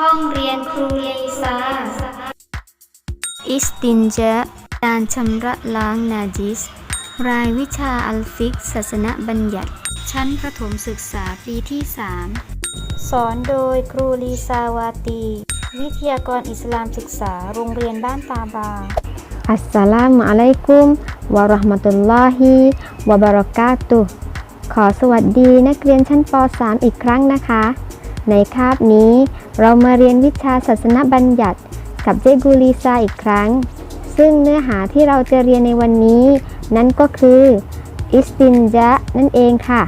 ห้องเรียนครูเลซาอิสตินเจการชำระล้างนาจิส รายวิชาอัลฟิกศาสนบัญญัติ ชั้นประถมศึกษาปีที่ 3 สอนโดยครูลีซาวาตี วิทยากรอิสลามศึกษาโรงเรียนบ้านตาบา อัสสลามุอะลัยกุมวะราะห์มะตุลลอฮิวะบะเราะกาตุขอสวัสดีนักเรียนชั้นป .3 อีกครั้งนะคะ ในคาบนี้ เรามาเรียนวิชาศาสนบัญญัติกับเจกูลีซาอีกครั้ง ซึ่งเนื้อหาที่เราจะเรียนในวันนี้ นั่นก็คืออิสตินจานั่นเองค่ะ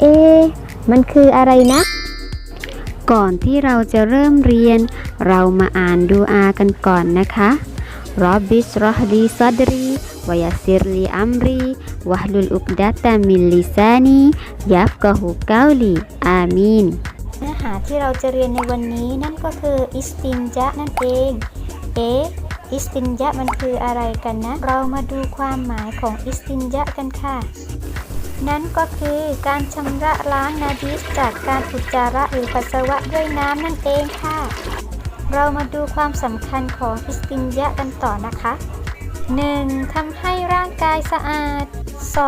เอ มันคืออะไรนะ ก่อนที่เราจะเริ่มเรียน เรามาอ่านดูอากันก่อนนะคะ รอบบิสรอฮลีซัดรีวายซิรลีอัมรีวะฮลุลอุกดะตามิลลิซานียัฟกะฮูกาลีอามีนเนื้อหาที่เราจะเรียนในวันนี้นั่นก็คืออิสตินจะนั่นเอง เอ๊อิสตินจะมันคืออะไรกันนะ เรามาดูความหมายของอิสตินจะกันค่ะ นั่นก็คือการชำระล้างนาดิสจากการอุจจาระหรือปัสสาวะด้วยน้ำนั่นเองค่ะ เรามาดูความสำคัญของอิสตินยะกันต่อนะคะ 1. ทำให้ร่างกายสะอาด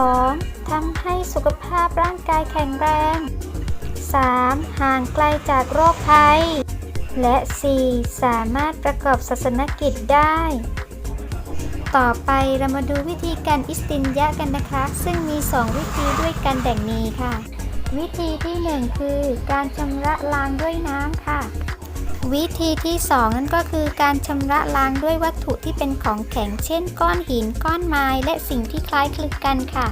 2. ทำให้สุขภาพร่างกายแข็งแรง 3. ห่างไกลจากโรคภัย และ 4. สามารถประกอบศาสนกิจได้ ต่อไปเรามาดูวิธีการอิสตินยะกันนะคะ ซึ่งมี 2 วิธีด้วยกันแดังนี้ค่ะ วิธีที่ 1 คือการชำระล้างด้วยน้ำค่ะ วิธีที่ 2 นั่นก็คือการชำระล้างด้วยวัตถุที่เป็นของแข็ง เช่น ก้อนหิน ก้อนไม้ และสิ่งที่คล้ายคลึงกันค่ะ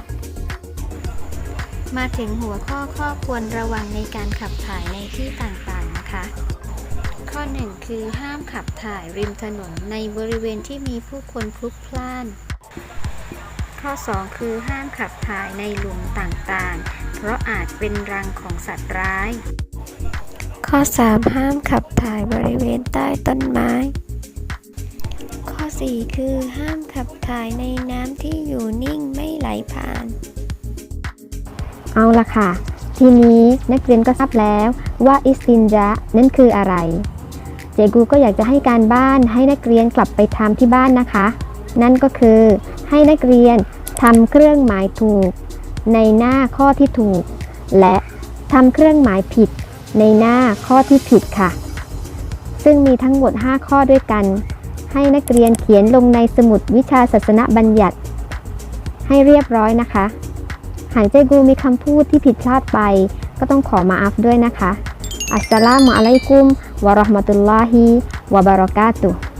มาถึงหัวข้อข้อควรระวังในการขับถ่ายในที่ต่างๆนะคะ ข้อ 1 คือห้ามขับถ่ายริมถนนในบริเวณที่มีผู้คนพลุกพล่าน ข้อ 2 คือห้ามขับถ่ายในหลุมต่างๆ เพราะอาจเป็นรังของสัตว์ร้าย ข้อ 3 ห้ามขับถ่ายบริเวณใต้ต้นไม้ ข้อ 4 คือห้ามขับถ่ายในน้ำที่อยู่นิ่งไม่ไหลผ่าน เอาละค่ะ ทีนี้นักเรียนก็ทราบแล้วว่าอิสตินจานั่นคืออะไร เจกูก็อยากจะให้การบ้านให้นักเรียนกลับไปทำที่บ้านนะคะ นั่นก็คือให้นักเรียนทำเครื่องหมายถูก ในหน้าข้อที่ถูก และทำเครื่องหมายผิด ในหน้าข้อที่ผิดค่ะ ซึ่งมีทั้งหมด 5 ข้อด้วยกัน ให้นักเรียนเขียนลงในสมุดวิชาศาสนบัญญัติ ให้เรียบร้อยนะคะ หากเจกูมีคำพูดที่ผิดพลาดไป ก็ต้องขอมาอัฟด้วยนะคะอัสสลามุอะลัยกุมวะเราะห์มะตุลลอฮิวะบะเราะกาตุฮ์